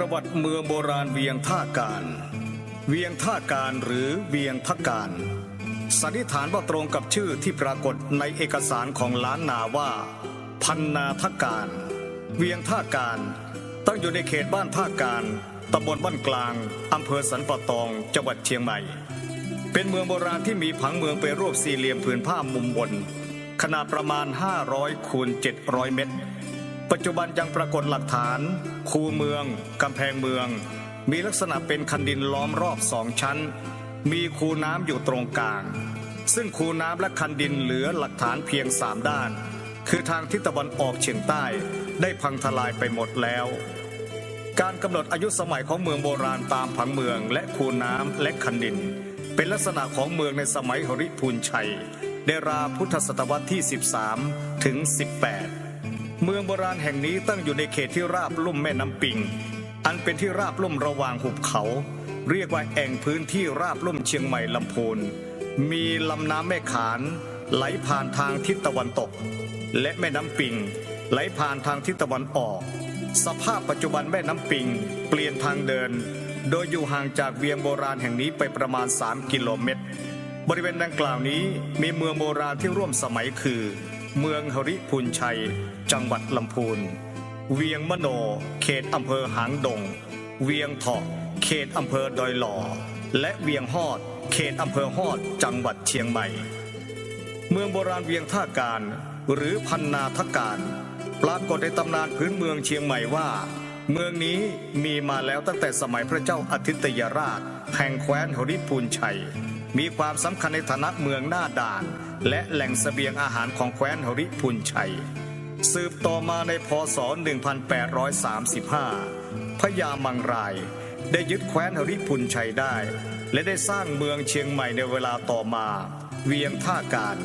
ประวัติเมืองโบราณเวียงท่าการ เวียงท่าการหรือเวียงทักการ สันนิษฐานว่าตรงกับชื่อที่ปรากฏในเอกสารของล้านนาว่า พันนาทักการ เวียงท่าการ ตั้งอยู่ในเขตบ้านท่าการตำบลบ้านกลางอำเภอสันปะตองจังหวัดเชียงใหม่ เป็นเมืองโบราณที่มีผังเมืองเป็นรูปสี่เหลี่ยมผืนผ้ามุมบน ขนาดประมาณ 500คูณ700 เมตร ปัจจุบันยังปรากฏหลักฐาน คูเมือง กำแพงเมือง มีลักษณะเป็นคันดินล้อมรอบสองชั้น มีคูน้ำอยู่ตรงกลาง ซึ่งคูน้ำและคันดินเหลือหลักฐานเพียงสามด้าน คือทางทิศตะวันออกเฉียงใต้ได้พังทลายไปหมดแล้ว การกำหนดอายุสมัยของเมืองโบราณตามผังเมืองและคูน้ำและคันดิน เป็นลักษณะของเมืองในสมัยหริพูนชัยได้ราพุทธศตวรรษที่ 13 ถึง 18 เมืองโบราณแห่งนี้ตั้งอยู่ในเขตที่ราบลุ่มแม่น้ำปิง อันเป็นที่ราบลุ่มระหว่างหุบเขา เรียกว่าแอ่งพื้นที่ราบลุ่มเชียงใหม่ลำพูน มีลำน้ำแม่ขานไหลผ่านทางทิศตะวันตก และแม่น้ำปิง ไหลผ่านทางทิศตะวันออก สภาพปัจจุบันแม่น้ำปิง เปลี่ยนทางเดิน โดยอยู่ห่างจากเวียงโบราณแห่งนี้ไปประมาณ 3 กิโลเมตร บริเวณดังกล่าวนี้มีเมืองโบราณที่ร่วมสมัยคือ เมืองหริพูนชัย จังหวัดลำพูน เวียงมโน เขตอำเภอหางดง เวียงเถาะเขตอำเภอดอยหล่อ และเวียงฮอด เขตอำเภอฮอด จังหวัดเชียงใหม่ เมืองโบราณเวียงท่าการ หรือพันนาทการ ปรากฏในตำนานพื้นเมืองเชียงใหม่ว่า เมืองนี้มีมาแล้วตั้งแต่สมัยพระเจ้าอาทิตยราช แห่งแคว้นหริพูนชัย มีความสำคัญในฐานะเมืองหน้าด่าน และแหล่งเสบียงอาหารของแคว้นหริพูนชัย สืบต่อมาในพศ 1835 พญามังรายได้ยึดแคว้นหริพุนชัยได้ และได้สร้างเมืองเชียงใหม่ในเวลาต่อมา เวียงท่าการ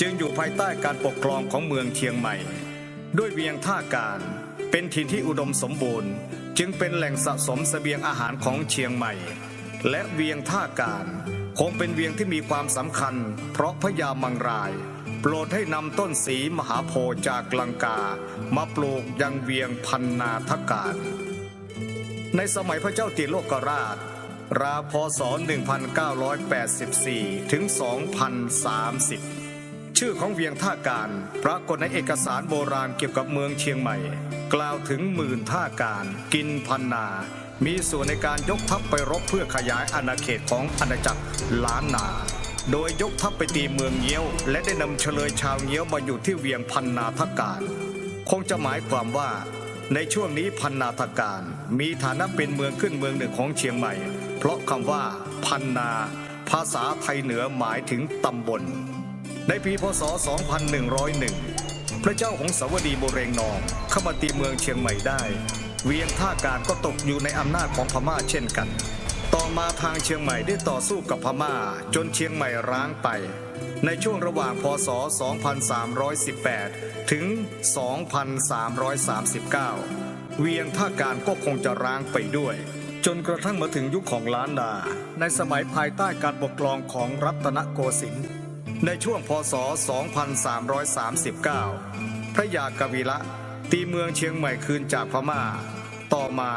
จึงอยู่ภายใต้การปกครองของเมืองเชียงใหม่ ด้วยเวียงท่าการเป็นถิ่นที่อุดมสมบูรณ์ จึงเป็นแหล่งสะสมเสบียงอาหารของเชียงใหม่ และเวียงท่าการคงเป็นเวียงที่มีความสำคัญ เพราะพญามังราย โปรดให้นำต้นสีมหาโพจากลังกา มาปลูกยังเวียงพันนาทการ ในสมัยพระเจ้าติโลกราช ราพศ 1984 ถึง 2030 ชื่อของเวียงท่าการปรากฏในเอกสารโบราณเกี่ยวกับเมืองเชียงใหม่ กล่าวถึงหมื่นท่าการ กินพันนา มีส่วนในการยกทัพไปรบเพื่อขยายอาณาเขตของอาณาจักรล้านนา โดยยกทัพไปตีเมืองเงี้ยว และได้นำเฉลยชาวเงี้ยวมาอยู่ที่เวียงพันนาทการ คงจะหมายความว่า ในช่วงนี้พันนาทการ มีฐานะเป็นเมืองขึ้นเมืองหนึ่งของเชียงใหม่ เพราะคำว่า พันนา ภาษาไทยเหนือหมายถึงตำบล ในปีพศ 2101 พระเจ้าหงสาวดีโบเรงนองเข้ามาตีเมืองเชียงใหม่ได้ เวียงท่าการก็ตกอยู่ในอำนาจของพม่าเช่นกัน มาทางเชียงใหม่ได้ต่อสู้กับพม่า จนเชียงใหม่ร้างไป ในช่วงระหว่างพศ 2318 ถึง 2339 เวียงท่าการก็คงจะร้างไปด้วย จนกระทั่งมาถึงยุคของล้านนา ในสมัยภายใต้การปกครองของรัตนโกสินทร์ในช่วงพศ 2339 พระยากวีละตีเมืองเชียงใหม่คืนจากพม่า ต่อมา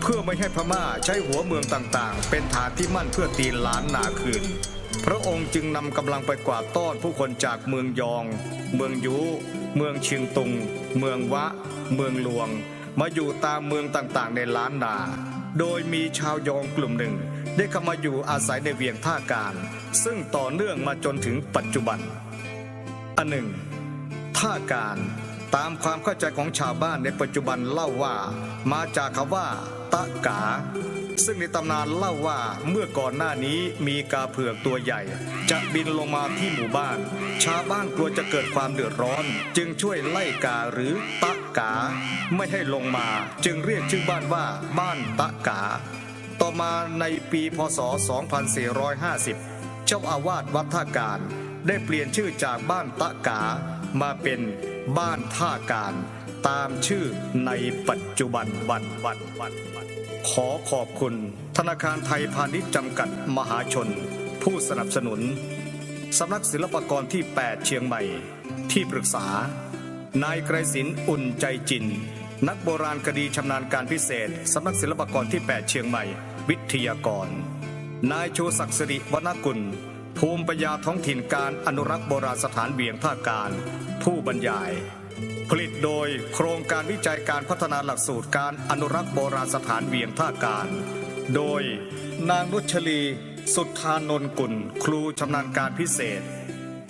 เพื่อไม่ให้พม่าใช้หัวเมืองต่างๆ เป็นฐานที่มั่นเพื่อตีล้านนาคืน พระองค์จึงนำกำลังไปกวาดต้อนผู้คนจากเมืองยอง เมืองยูเมืองเชียงตุง เมืองวะ เมืองหลวง มาอยู่ตามเมืองต่างๆ ในล้านนา โดยมีชาวยองกลุ่มหนึ่ง ได้เข้ามาอยู่อาศัยในเวียงท่าการ ซึ่งต่อเนื่องมาจนถึงปัจจุบันอันหนึ่งท่าการ ตามความเข้าใจของชาวบ้านในปัจจุบันเล่าว่า มาจากคำว่า ตะกา ซึ่งในตำนานเล่าว่าเมื่อก่อนหน้านี้มีกาเผือกตัวใหญ่ จะบินลงมาที่หมู่บ้าน ชาวบ้านกลัวจะเกิดความเดือดร้อน จึงช่วยไล่กาหรือตะกา ไม่ให้ลงมา จึงเรียกชื่อบ้านว่า บ้านตะกา ต่อมาในปีพศ 2450 เจ้าอาวาสวัดท่าการ ได้เปลี่ยนชื่อจากบ้านตะกามาเป็น บ้านท่าการ ตามชื่อในปัจจุบันวันวันวันวันขอขอบคุณ ธนาคารไทยพาณิชย์จำกัดมหาชน ผู้สนับสนุน สำนักศิลปากรที่ 8 เชียงใหม่ ที่ปรึกษา นายไกรศิลป์อุ่นใจจิน นักโบราณคดีชำนาญการพิเศษ สำนักศิลปากรที่ 8 เชียงใหม่ วิทยากร นายชูศักดิ์สิริวรรณกุล ภูมิปัญญาท้องถิ่นการอนุรักษ์โบราณสถานเวียงท่าการ ผู้บรรยาย ผลิตโดยโครงการวิจัยการพัฒนาหลักสูตรการอนุรักษ์โบราณสถานเวียงท่าการ โดยนางนุชลี สุทธานนท์กุล ครูชำนาญการพิเศษ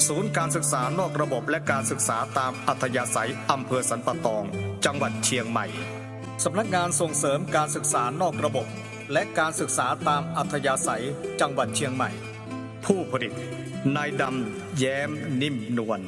ศูนย์การศึกษานอกระบบและการศึกษาตามอัธยาศัยอำเภอสันปะตอง จังหวัดเชียงใหม่สำนักงานส่งเสริมการศึกษานอกระบบ และการศึกษาตามอัธยาศัยจังหวัดเชียงใหม่ ผู้ผลิตนายดำแย้มนิ่มนวล